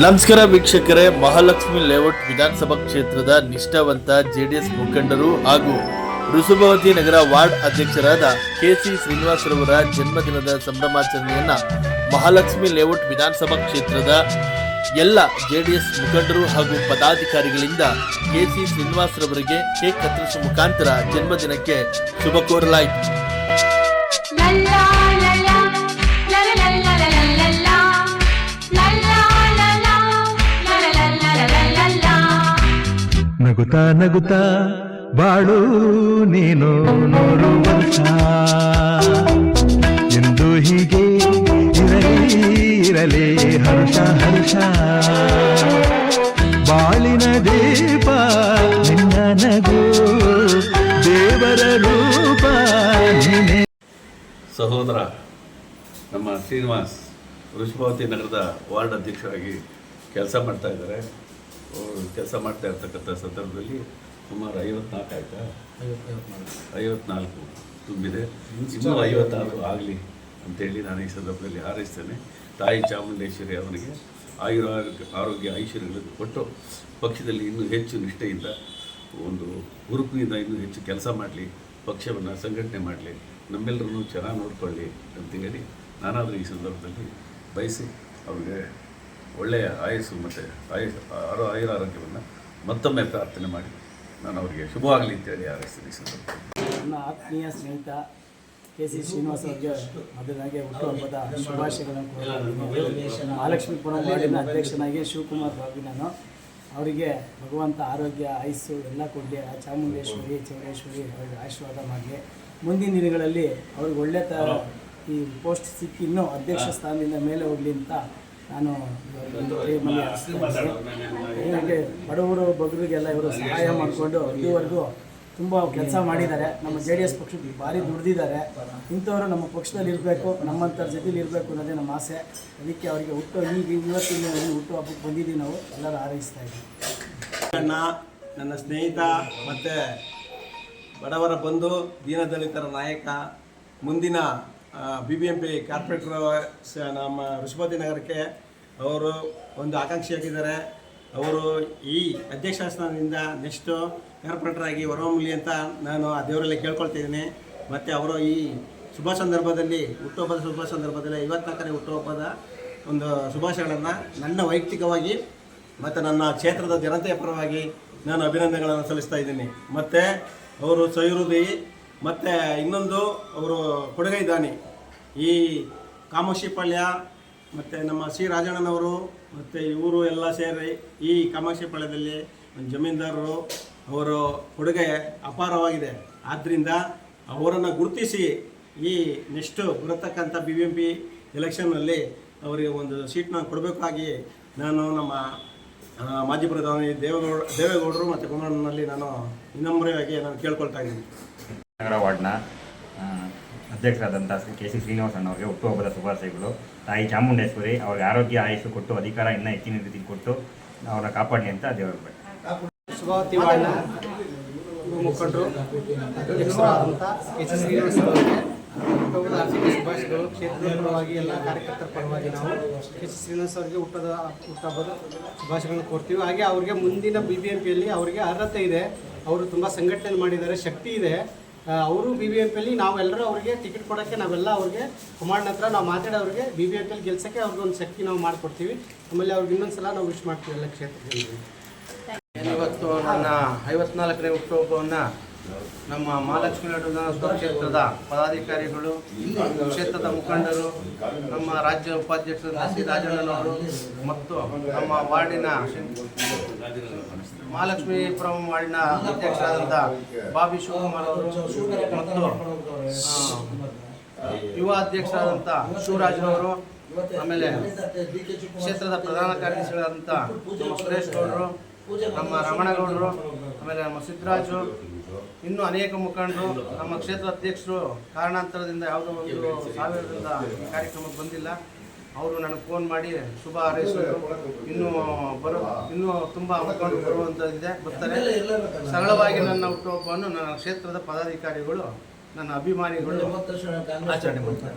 ನಮಸ್ಕಾರ ವೀಕ್ಷಕರೇ, ಮಹಾಲಕ್ಷ್ಮಿ ಲೇಔಟ್ ವಿಧಾನಸಭಾ ಕ್ಷೇತ್ರದ ನಿಷ್ಠಾವಂತ ಜೆಡಿಎಸ್ ಮುಖಂಡರು ಹಾಗೂ ಋಷಭವತಿ ನಗರ ವಾರ್ಡ್ ಅಧ್ಯಕ್ಷರಾದ ಕೆಸಿ ಶ್ರೀನಿವಾಸರವರ ಜನ್ಮದಿನದ ಸಂಭ್ರಮಾಚರಣೆಯನ್ನ ಮಹಾಲಕ್ಷ್ಮಿ ಲೇಔಟ್ ವಿಧಾನಸಭಾ ಕ್ಷೇತ್ರದ ಎಲ್ಲ ಜೆಡಿಎಸ್ ಮುಖಂಡರು ಹಾಗೂ ಪದಾಧಿಕಾರಿಗಳಿಂದ ಕೆಸಿ ಶ್ರೀನಿವಾಸರವರಿಗೆ ಕೇಕ್ ಕತ್ತರಿಸುವ ಮುಖಾಂತರ ಜನ್ಮದಿನಕ್ಕೆ ಶುಭ ಕೋರಲಾಯಿತು. ನಗುತ್ತಾ ನಗುತ ಬಾಳು ನೀನು ವರ್ಷ ಎಂದು ಹೀಗೆ ಇರಲಿ ಇರಲಿ, ಹರ್ಷ ಹರ್ಷ. ಬಾಳಿನ ದೀಪ ನಿನ್ನ ನಗು, ದೇವರ ರೂಪ ಸಹೋದರ, ನಮ್ಮ ಶ್ರೀನಿವಾಸ್ ವೃಷಭಾವತಿ ನಗರದ ವಾರ್ಡ್ ಅಧ್ಯಕ್ಷರಾಗಿ ಕೆಲಸ ಮಾಡ್ತಾ ಇದ್ದಾರೆ. ಕೆಲಸ ಮಾಡ್ತಾ ಇರ್ತಕ್ಕಂಥ ಸಂದರ್ಭದಲ್ಲಿ ಸುಮಾರು ಐವತ್ನಾಲ್ಕು ಆಯಿತಾ? ಐವತ್ನಾಲ್ಕು ತುಂಬಿದೆ. ಇನ್ನೂ ಐವತ್ತಾರು ಆಗಲಿ ಅಂತೇಳಿ ನಾನು ಈ ಸಂದರ್ಭದಲ್ಲಿ ಹಾರೈಸ್ತೇನೆ. ತಾಯಿ ಚಾಮುಂಡೇಶ್ವರಿ ಅವನಿಗೆ ಆಯುರ ಆರೋಗ್ಯ ಐಶ್ವರ್ಯಗಳನ್ನು ಕೊಟ್ಟು ಪಕ್ಷದಲ್ಲಿ ಇನ್ನೂ ಹೆಚ್ಚು ನಿಷ್ಠೆಯಿಂದ ಒಂದು ಹುರುಪಿನಿಂದ ಇನ್ನೂ ಹೆಚ್ಚು ಕೆಲಸ ಮಾಡಲಿ ಪಕ್ಷವನ್ನು ಸಂಘಟನೆ ಮಾಡಲಿ ನಮ್ಮೆಲ್ಲರನ್ನು ಚೆನ್ನಾಗಿ ನೋಡ್ಕೊಳ್ಳಿ ಅಂತೇಳಿ ನಾನಾದರೂ ಈ ಸಂದರ್ಭದಲ್ಲಿ ಬಯಸಿ ಅವ್ರಿಗೆ ಒಳ್ಳೆಯ ಆಯಸ್ಸು ಮತ್ತು ಆಯಸ್ ಆರೋ ಆಯುರ ಆರೋಗ್ಯವನ್ನು ಮತ್ತೊಮ್ಮೆ ಪ್ರಾರ್ಥನೆ ಮಾಡಿ. ನಾನು ಅವರಿಗೆ ಶುಭವಾಗಲಿ ಅಂತೇಳಿ ಆರೈಸ್ತೀನಿ ನನ್ನ ಆತ್ಮೀಯ ಸ್ನೇಹಿತ ಕೆ ಸಿ ಶ್ರೀನಿವಾಸ ಅವರಿಗೆ ಮೊದಲಾಗಿ ಹುಟ್ಟುಹಬ್ಬದ ಶುಭಾಶಯಗಳನ್ನು ಕೋರುತ್ತಿದ್ದೀನಿ ಮಹಾಲಕ್ಷ್ಮೀಪುರಂ ವಾರ್ಡಿನ ಅಧ್ಯಕ್ಷನಾಗಿ ಶಿವಕುಮಾರ್ ಬಾಬು ನಾನು. ಅವರಿಗೆ ಭಗವಂತ ಆರೋಗ್ಯ, ಆಯಸ್ಸು ಎಲ್ಲ ಕೊಡಲಿ. ಆ ಚಾಮುಂಡೇಶ್ವರಿ, ಚೌಡೇಶ್ವರಿ ಅವರಿಗೆ ಆಶೀರ್ವಾದ ಮಾಡಲಿ. ಮುಂದಿನ ದಿನಗಳಲ್ಲಿ ಅವ್ರಿಗೆ ಒಳ್ಳೆ ಥರ ಈ ಪೋಸ್ಟ್ ಸಿಕ್ಕಿ ಇನ್ನೂ ಅಧ್ಯಕ್ಷ ಸ್ಥಾನದಿಂದ ಮೇಲೆ ಹೋಗಲಿ ಅಂತ ನಾನು ಹೇಗೆ ಬಡವರು ಬಗ್ಗರಿಗೆಲ್ಲ ಇವರು ಸಹಾಯ ಮಾಡಿಕೊಂಡು ಇಲ್ಲಿವರೆಗೂ ತುಂಬ ಕೆಲಸ ಮಾಡಿದ್ದಾರೆ. ನಮ್ಮ ಜೆ ಡಿ ಎಸ್ ಪಕ್ಷಕ್ಕೆ ಭಾರಿ ದುಡ್ದಿದ್ದಾರೆ. ಇಂಥವರು ನಮ್ಮ ಪಕ್ಷದಲ್ಲಿ ಇರಬೇಕು, ನಮ್ಮಂಥವ್ರ ಜೊತೆಲಿ ಇರಬೇಕು ಅನ್ನೋದೇ ನಮ್ಮ ಆಸೆ. ಅದಕ್ಕೆ ಅವರಿಗೆ ಹುಟ್ಟು, ಈಗ ಇವತ್ತಿನ ಹುಟ್ಟು ಹಬ್ಬಕ್ಕೆ ಬಂದಿದ್ದೀವಿ ನಾವು. ಎಲ್ಲರೂ ಹಾರೈಸ್ತಾ ಇದ್ದೀವಿ. ನನ್ನ ಸ್ನೇಹಿತ ಮತ್ತು ಬಡವರ ಬಂಧು, ದೀನದಲಿತರ ನಾಯಕ, ಮುಂದಿನ B B M P corporator ಸ, ನಮ್ಮ ವೃಷಭತಿ ನಗರಕ್ಕೆ ಅವರು ಒಂದು ಆಕಾಂಕ್ಷಿಯಾಗಿದ್ದಾರೆ ಅವರು ಈ ಅಧ್ಯಕ್ಷ ಸ್ಥಾನದಿಂದ ನೆಕ್ಸ್ಟು ಕಾರ್ಪೊರೇಟರ್ ಆಗಿ ಹೊರಹೊಮ್ಮಲಿ ಅಂತ ನಾನು ಆ ದೇವರಲ್ಲಿ ಕೇಳ್ಕೊಳ್ತಿದ್ದೀನಿ ಮತ್ತು ಅವರು ಈ ಶುಭ ಸಂದರ್ಭದಲ್ಲಿ, ಹುಟ್ಟುಹಬ್ಬದ ಶುಭ ಸಂದರ್ಭದಲ್ಲಿ ಐವತ್ನಾಲ್ಕನೇ ಹುಟ್ಟುಹಬ್ಬದ ಒಂದು ಶುಭಾಶಯಗಳನ್ನು ನನ್ನ ವೈಯಕ್ತಿಕವಾಗಿ ಮತ್ತು ನನ್ನ ಕ್ಷೇತ್ರದ ಜನತೆಯ ಪರವಾಗಿ ನಾನು ಅಭಿನಂದನೆಗಳನ್ನು ಸಲ್ಲಿಸ್ತಾ ಇದ್ದೀನಿ. ಮತ್ತು ಅವರು ಸೈರುದಿ ಮತ್ತು ಇನ್ನೊಂದು ಅವರು ಕೊಡುಗೈ ದಾನಿ. ಈ ಕಾಮಾಕ್ಷಿಪಾಳ್ಯ ಮತ್ತು ನಮ್ಮ ಸಿ ರಾಜಣ್ಣನವರು, ಮತ್ತು ಇವರು ಎಲ್ಲ ಸೇರಿ ಈ ಕಾಮಾಕ್ಷಿಪಾಳ್ಯದಲ್ಲಿ ಒಂದು ಜಮೀನ್ದಾರರು, ಅವರು ಕೊಡುಗೆ ಅಪಾರವಾಗಿದೆ. ಆದ್ದರಿಂದ ಅವರನ್ನು ಗುರುತಿಸಿ ಈ ನೆಕ್ಸ್ಟು ಬರತಕ್ಕಂಥ ಬಿ ಬಿ ಎಂ ಪಿ ಎಲೆಕ್ಷನ್ನಲ್ಲಿ ಅವರಿಗೆ ಒಂದು ಸೀಟ್ನ ಕೊಡಬೇಕಾಗಿ ನಾನು ನಮ್ಮ ಮಾಜಿ ಪ್ರಧಾನಿ ದೇವೇಗೌಡ, ದೇವೇಗೌಡರು ಮತ್ತು ಕುಮಾರನಲ್ಲಿ ನಾನು ವಿನಮ್ರವಾಗಿ ನಾನು ಕೇಳ್ಕೊಳ್ತಾ ಇದ್ದೀನಿ. ನಗರ ವಾರ್ಡ್ನ ಅಧ್ಯಕ್ಷರಾದಂಥ ಕೆ ಸಿ ಶ್ರೀನಿವಾಸನ್ ಅವರಿಗೆ ಹುಟ್ಟುಹಬ್ಬದ ಶುಭಾಶಯಗಳು. ತಾಯಿ ಚಾಮುಂಡೇಶ್ವರಿ ಅವ್ರಿಗೆ ಆರೋಗ್ಯ ಆಯಸ್ಸು ಕೊಟ್ಟು, ಅಧಿಕಾರ ಇನ್ನೂ ಹೆಚ್ಚಿನ ರೀತಿಯಲ್ಲಿ ಕೊಟ್ಟು ಅವ್ರನ್ನ ಕಾಪಾಡಿ ಅಂತ ದೇವರು ಯುವ ಮುಖಂಡರು, ಅಧ್ಯಕ್ಷರಾದಂಥ ಕೆ ಸಿ ಶ್ರೀನಿವಾಸ ಅವರಿಗೆ ಹುಟ್ಟುಹಬ್ಬದ ಆರ್ಥಿಕ ಶುಭಾಶಯಗಳು. ಕ್ಷೇತ್ರದ ಪರವಾಗಿ ಎಲ್ಲ ಕಾರ್ಯಕರ್ತರ ಪರವಾಗಿ ನಾವು ಕೆ ಸಿ ಶ್ರೀನಿವಾಸ ಅವರಿಗೆ ಹುಟ್ಟದ, ಹುಟ್ಟುಹಬ್ಬದ ಶುಭಾಶಯಗಳನ್ನು ಕೊಡ್ತೀವಿ ಹಾಗೆ ಅವರಿಗೆ ಮುಂದಿನ ಬಿ ಬಿ ಎಂ ಪಿಯಲ್ಲಿ ಅವರಿಗೆ ಅರ್ಹತೆ ಇದೆ. ಅವರು ತುಂಬ ಸಂಘಟನೆ ಮಾಡಿದ್ದಾರೆ, ಶಕ್ತಿ ಇದೆ. ಅವರು ಬಿ ಬಿ ಎಂ ಪಿಯಲ್ಲಿ ನಾವೆಲ್ಲರೂ ಅವರಿಗೆ ಟಿಕೆಟ್ ಕೊಡೋಕ್ಕೆ ನಾವೆಲ್ಲ ಅವ್ರಿಗೆ ಕುಮಾರ್ನ ಹತ್ರ ನಾವು ಮಾತಾಡೋರಿಗೆ ಬಿ ಬಿ ಎಂ ಪಿಯಲ್ಲಿ ಗೆಲ್ಸೋಕ್ಕೆ ಅವ್ರಿಗೆ ಒಂದು ಶಕ್ತಿ ನಾವು ಮಾಡಿಕೊಡ್ತೀವಿ. ಆಮೇಲೆ ಅವ್ರಿಗೆ ಇನ್ನೊಂದು ಸಲ ನಾವು ವಿಶ್ ಮಾಡ್ತೀವಿ ಎಲ್ಲ ಕ್ಷೇತ್ರದಲ್ಲಿ. ಇವತ್ತು ನನ್ನ ಐವತ್ನಾಲ್ಕನೇ ಹುಟ್ಟುಹಬ್ಬವನ್ನು ನಮ್ಮ ಮಹಾಲಕ್ಷ್ಮಿ ಕ್ಷೇತ್ರದ ಪದಾಧಿಕಾರಿಗಳು, ಕ್ಷೇತ್ರದ ಮುಖಂಡರು, ನಮ್ಮ ರಾಜ್ಯ ಉಪಾಧ್ಯಕ್ಷ ಸಿ ರಾಜಣ್ಣನವರು ಮತ್ತು ನಮ್ಮ ವಾರ್ಡಿನ ಮಹಾಲಕ್ಷ್ಮೀಪುರಂ ವಾರ್ಡಿನ ಅಧ್ಯಕ್ಷರಾದಂಥ ಬಾಬಿ ಶಿವಕುಮಾರ್ ಅವರು ಮತ್ತು ಯುವ ಅಧ್ಯಕ್ಷರಾದಂಥ ಶಿವರಾಜ್ನವರು ಆಮೇಲೆ ಕ್ಷೇತ್ರದ ಪ್ರಧಾನ ಕಾರ್ಯದರ್ಶಿಗಳಾದಂಥ ನಮ್ಮ ಸುರೇಶ್ ಗೌಡರು, ನಮ್ಮ ರಮಣಗೌಡರು, ಆಮೇಲೆ ನಮ್ಮ ಸಿದ್ದರಾಜು ಇನ್ನೂ ಅನೇಕ ಮುಖಂಡರು ನಮ್ಮ ಕ್ಷೇತ್ರ ಅಧ್ಯಕ್ಷರು ಕಾರಣಾಂತರದಿಂದ ಯಾವುದೋ ಒಂದು ಸಾವಿರದಿಂದ ಈ ಕಾರ್ಯಕ್ರಮಕ್ಕೆ ಬಂದಿಲ್ಲ. ಅವರು ನನಗೆ ಫೋನ್ ಮಾಡಿ ಶುಭ ಹಾರೈಸಿದರು ಇನ್ನೂ ಬರೋ ಇನ್ನೂ ತುಂಬ ಮುಖಂಡರು ಬರುವಂಥದ್ದಿದೆ ಬರ್ತಾರೆ. ಸರಳವಾಗಿ ನನ್ನ ಹುಟ್ಟುಹಬ್ಬವನ್ನು ನನ್ನ ಕ್ಷೇತ್ರದ ಪದಾಧಿಕಾರಿಗಳು ನನ್ನ ಅಭಿಮಾನಿಗಳು ಆಚರಣೆ ಮಾಡ್ತಾರೆ.